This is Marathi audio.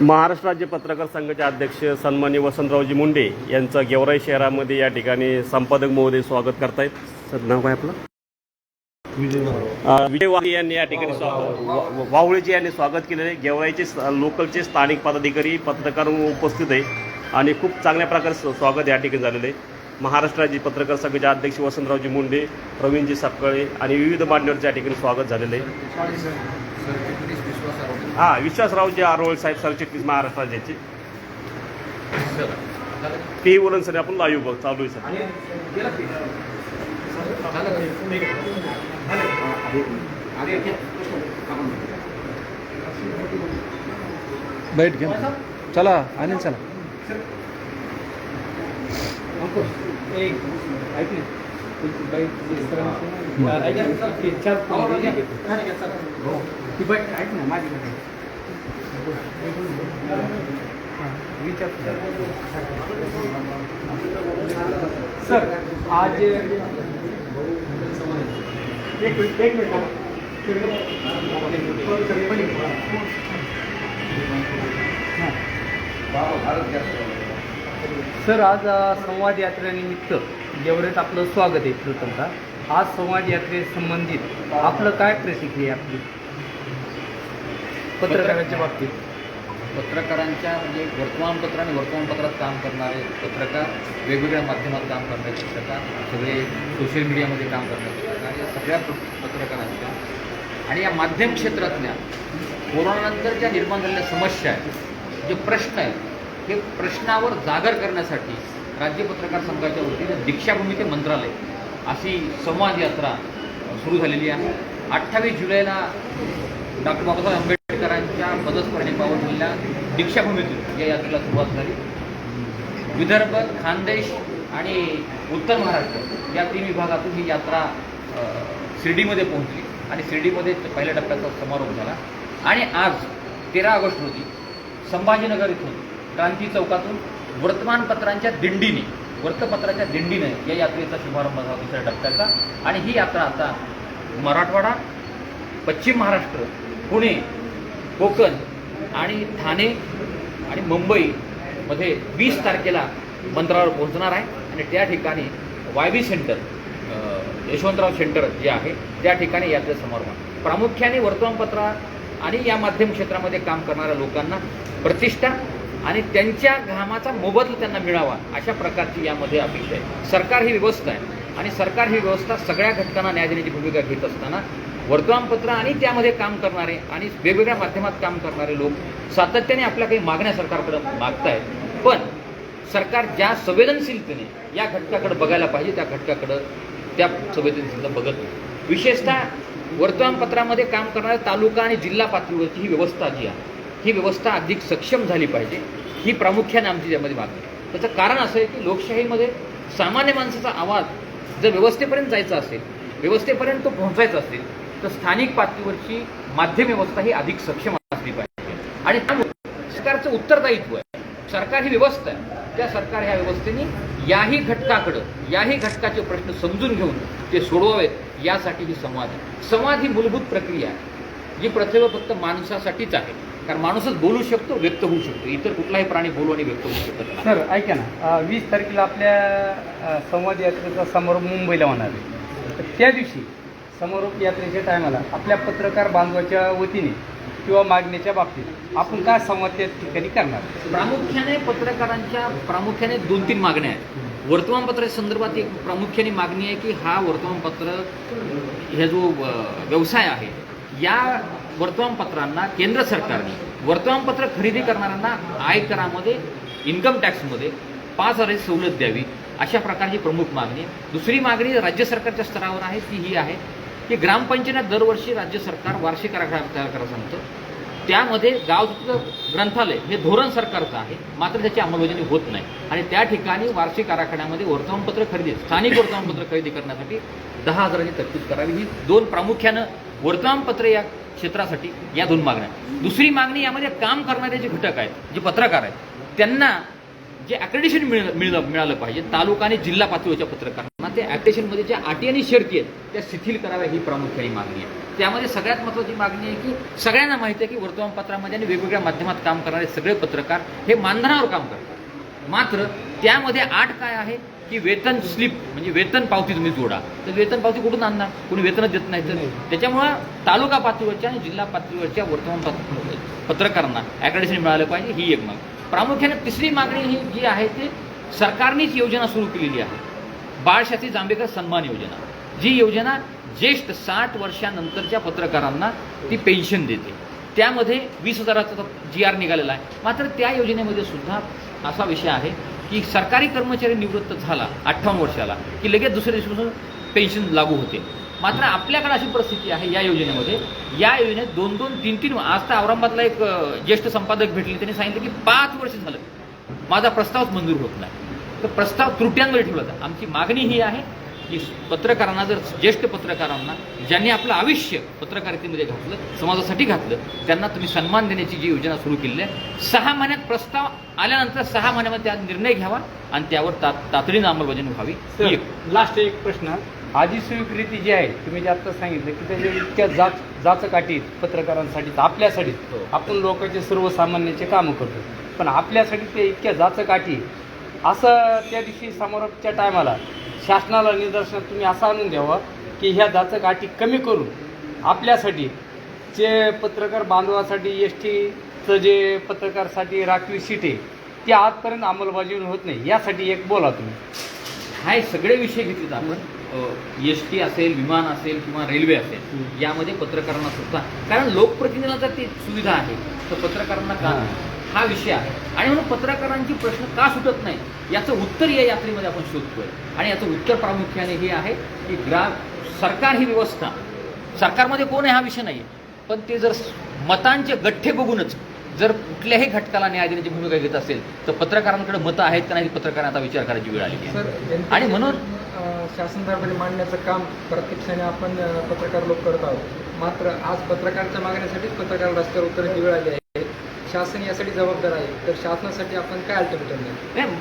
महाराष्ट्र राज्य पत्रकार संघाचे अध्यक्ष सन्मान्य वसंतरावजी मुंडे यांचं गेवराई शहरामध्ये या ठिकाणी संपादक महोदय स्वागत करतायत. सर नाव काय आपलं? विजय वाघ यांनी या ठिकाणी स्वागत वा- यांनी स्वागत केलेलं आहे. गेवराईचे लोकलचे स्थानिक पदाधिकारी पत्रकार उपस्थित आहे आणि खूप चांगल्या प्रकारे स्वागत या ठिकाणी झालेलं आहे. महाराष्ट्राचे पत्रकार संघाचे अध्यक्ष वसंतरावजी मुंडे प्रवीणजी सपकाळे आणि विविध मान्यवरच्या या ठिकाणी स्वागत झालेलं आहे. हां विश्वासरावजी आरोळ साहेब सरचिटणीस महाराष्ट्राचे राज्याचे ते सर आपण लाईव्ह बघ चालू आहे सर. बैठ घ्या चला आणि चला. सर आज एक मिनिट एक सर आज संवाद यात्रेनिमित्त गेवरेत आपलं स्वागत आहे प्रथमतः. आज संवाद यात्रेसंबंधित आपलं काय प्रतिक्रिया आहे आपली? पत्रकारांच्या बाबतीत. पत्रकारांच्या म्हणजे वर्तमानपत्र आणि वर्तमानपत्रात काम करणारे पत्रकार वेगवेगळ्या माध्यमात काम करणारे पत्रकार सगळे सोशल मीडियामध्ये काम करणारे पत्रकार या सगळ्या पत्रकारांच्या आणि या माध्यम क्षेत्रातल्या कोरोनानंतर ज्या निर्माण झालेल्या समस्या आहेत जे प्रश्न आहेत हे प्रश्नावर जागर करण्यासाठी राज्य पत्रकार संघाच्या वतीने दीक्षाभूमी ते मंत्रालय अशी संवाद यात्रा सुरू झालेली आहे. अठ्ठावीस जुलैला डॉक्टर बाबासाहेब आंबेडकरांच्या पदस्मरणीपावर झालेल्या दीक्षाभूमीतून या यात्रेला सुरुवात झाली. विदर्भ खानदेश आणि उत्तर महाराष्ट्र या तीन विभागातून ही यात्रा शिर्डीमध्ये पोहोचली. आणि शिर्डीमध्ये पहिल्या टप्प्याचा समारोप झाला. आणि आज तेरा ऑगस्ट रोजी संभाजीनगर इथून क्रांती चौकातून वर्तमानपत्रांच्या दिंडीने वृत्तपत्राच्या दिंडीने या यात्रेचा शुभारंभ झाला दुसऱ्या टप्प्याचा. आणि ही यात्रा आता मराठवाडा पश्चिम महाराष्ट्र पुणे कोकण आणि ठाणे आणि मुंबईमध्ये वीस तारखेला मंत्रावर पोहोचणार आहे. आणि त्या ठिकाणी Y B center Yashwantrao center जे आहे त्या ठिकाणी यात्रे समारोह प्रामुख्याने वर्तमानपत्र आणि या माध्यम क्षेत्रामध्ये काम करणाऱ्या लोकांना प्रतिष्ठा आणि त्यांच्या घामाचा मोबदला त्यांना मिळावा अशा प्रकारची यामध्ये अपेक्षा आहे. सरकार ही व्यवस्था आहे आणि सरकार ही व्यवस्था सगळ्या घटकांना न्याय देण्याची भूमिका घेत असताना वर्तमानपत्र आणि त्यामध्ये काम करणारे आणि वेगवेगळ्या माध्यमात काम करणारे लोक सातत्याने आपल्या काही मागण्या सरकारकडे मागतायत. पण सरकार ज्या संवेदनशीलतेने या घटकाकडे बघायला पाहिजे त्या घटकाकडं त्या संवेदनशीलता बघत विशेषतः वर्तमानपत्रामध्ये काम करणाऱ्या तालुका आणि जिल्हा पातळीवरची ही व्यवस्था जी आहे ही व्यवस्था अधिक सक्षम झाली पाहिजे ही प्रामुख्याने आमची त्यामध्ये मागणी आहे. त्याचं कारण असं आहे की लोकशाहीमध्ये सामान्य माणसाचा आवाज जर व्यवस्थेपर्यंत जायचा असेल व्यवस्थेपर्यंत तो पोहोचायचा असेल तर स्थानिक पातळीवरची माध्यम व्यवस्था ही अधिक सक्षम असली पाहिजे. आणि त्यामुळे सरकारचं उत्तरदायित्व आहे. सरकार ही व्यवस्था आहे. त्या सरकार ह्या व्यवस्थेने याही घटकाकडं याही घटकाचे प्रश्न समजून घेऊन ते सोडवावेत यासाठी ही संवाद आहे. संवाद ही मूलभूत प्रक्रिया आहे. जी प्रतिभा फक्त माणसासाठीच आहे. कारण माणूसच बोलू शकतो व्यक्त होऊ शकतो. इतर कुठलाही प्राणी बोलू आणि व्यक्त होऊ शकतो सर ऐका ना. वीस तारखेला आपल्या संवाद यात्रेचा समारोप मुंबईला होणार आहे. तर त्या दिवशी समारोप यात्रेच्या टायमाला आपल्या पत्रकार बांधवाच्या वतीने किंवा मागणीच्या बाबतीत. आपण काय संवाद त्या ठिकाणी करणार? प्रामुख्याने पत्रकारांच्या प्रामुख्याने दोन तीन मागण्या आहेत. वर्तमानपत्रा संदर्भात एक प्रामुख्याने मागणी आहे की हा वर्तमानपत्र हे जो व्यवसाय आहे या वर्तमानपत्रांना केंद्र सरकारने वर्तमानपत्र खरेदी करणाऱ्यांना आयकरामध्ये इन्कम टॅक्समध्ये पाच हजार सवलत द्यावी अशा प्रकारची प्रमुख मागणी दुसरी मागणी राज्य सरकारच्या स्तरावर आहे ती ही आहे की ग्रामपंचायत दरवर्षी राज्य सरकार वार्षिक आराखडा तयार करायला सांगतं. त्यामध्ये गाव ग्रंथालय हे धोरण सरकारचं आहे मात्र त्याची अंमलबजावणी होत नाही. आणि त्या ठिकाणी वार्षिक आराखड्यामध्ये वर्तमानपत्र खरेदी स्थानिक वर्तमानपत्र खरेदी करण्यासाठी दहा हजाराची तरतूद करावी. ही दोन प्रामुख्यानं वर्तमानपत्र या क्षेत्रासाठी या दोन मागण्या दुसरी मागणी यामध्ये काम करणारे जे घटक आहेत जे पत्रकार आहेत त्यांना जे अक्रेडिशन मिळ मिळलं मिळालं पाहिजे तालुका आणि जिल्हा पातळीवरच्या पत्रकार त्या ॲक्रेडिशनमध्ये ज्या अटी आणि शर्ती आहेत त्या शिथिल कराव्या ही प्रामुख्याने मागणी आहे. त्यामध्ये सगळ्यात महत्त्वाची मागणी आहे की सगळ्यांना माहिती आहे की वर्तमानपत्रामध्ये आणि वेगवेगळ्या माध्यमात काम करणारे सगळे पत्रकार हे मानधनावर काम करतात. मात्र त्यामध्ये आठ काय आहे की वेतन स्लिप म्हणजे वेतन पावती तुम्ही जोडा. तर वेतन पावती कुठून आणणार? कोणी वेतनच देत नाही तर? त्याच्यामुळं तालुका पातळीवरच्या आणि जिल्हा पातळीवरच्या वर्तमानपत्र पत्रकारांना ॲक्रेडिशन मिळालं पाहिजे ही एक मागणी. प्रामुख्याने तिसरी मागणी ही जी आहे ती सरकारनेच योजना सुरू केलेली आहे. बाळशास्त्री जांभेकर सन्मान योजना. जी योजना ज्येष्ठ साठ वर्षानंतरच्या पत्रकारांना ती पेन्शन देते. त्यामध्ये वीस हजाराचा जी आर निघालेला आहे. मात्र त्या योजनेमध्ये सुद्धा असा विषय आहे की सरकारी कर्मचारी निवृत्त झाला अठ्ठावन्न वर्षाला की लगेच दुसऱ्या दिवशीपासून पेन्शन लागू होते. मात्र आपल्याकडे अशी परिस्थिती आहे या योजनेमध्ये. या योजनेत दोन दोन तीन तीन आज तर औरंगाबादला एक ज्येष्ठ संपादक भेटले. त्यांनी सांगितलं की पाच वर्ष झालं. माझा प्रस्तावच मंजूर होत नाही. तर प्रस्ताव त्रुट्यांवर ठेवला होता. आमची मागणी ही आहे की पत्रकारांना जर ज्येष्ठ पत्रकारांना ज्यांनी आपलं आयुष्य पत्रकारितेमध्ये घातलं समाजासाठी घातलं त्यांना तुम्ही सन्मान देण्याची जी योजना सुरू केलेली आहे सहा महिन्यात प्रस्ताव आल्यानंतर सहा महिन्यामध्ये त्यात निर्णय घ्यावा आणि त्यावर तात तातडीनं अंमलबजावणी व्हावी. लास्ट एक. प्रश्न. आधी स्वीकृती जी आहे तुम्ही जे आता सांगितलं की त्याच्या इतक्या जाच जाचकाठी पत्रकारांसाठी तर आपल्यासाठी. हो. आपण लोकांचे सर्वसामान्याचे कामं करतो. पण आपल्यासाठी ते इतक्या जाचकाठी. असं त्या दिवशी समारोपच्या टायमाला शासनाला निदर्शनात तुम्ही असं आणून द्यावं की ह्या जाचकाठी कमी करून आपल्यासाठी जे पत्रकार बांधवासाठी एस टीचं जे पत्रकारसाठी राखीव सीट आहे ती आजपर्यंत अंमलबजावणी होत नाही. यासाठी एक बोला तुम्ही. हा सगळे विषय घेतलेत आपण. एस टी असेल विमान असेल किंवा रेल्वे असेल यामध्ये पत्रकारांना सुद्धा कारण लोकप्रतिनिधीला जर ती सुविधा आहे तर पत्रकारांना का नाही? हा विषय आहे. आणि म्हणून पत्रकारांची प्रश्न का सुटत नाही याचं उत्तर या यात्रेमध्ये आपण शोधतोय. आणि याचं उत्तर प्रामुख्याने हे आहे की ग्रा सरकार ही व्यवस्था. सरकारमध्ये कोण आहे हा विषय नाही पण ते जर मतांचे गठ्ठे बघूनच जर कुठल्याही घटकाला न्याय देण्याची भूमिका घेत असेल तर पत्रकारांकडे मतं आहेत का नाही पत्रकारांना आता विचार करायची वेळ आहे सर आणि म्हणून अ, शासन दरबारी मांडण्याचं काम प्रत्यक्षाने आपण पत्रकार लोक करत आहोत. मात्र आज पत्रकारांच्या मागण्यासाठीच पत्रकार रस्त्यावर उतरायची वेळ आली आहे. शासन यासाठी जबाबदार आहे. तर शासनासाठी आपण काय अल्टरनेटिव्ह नाही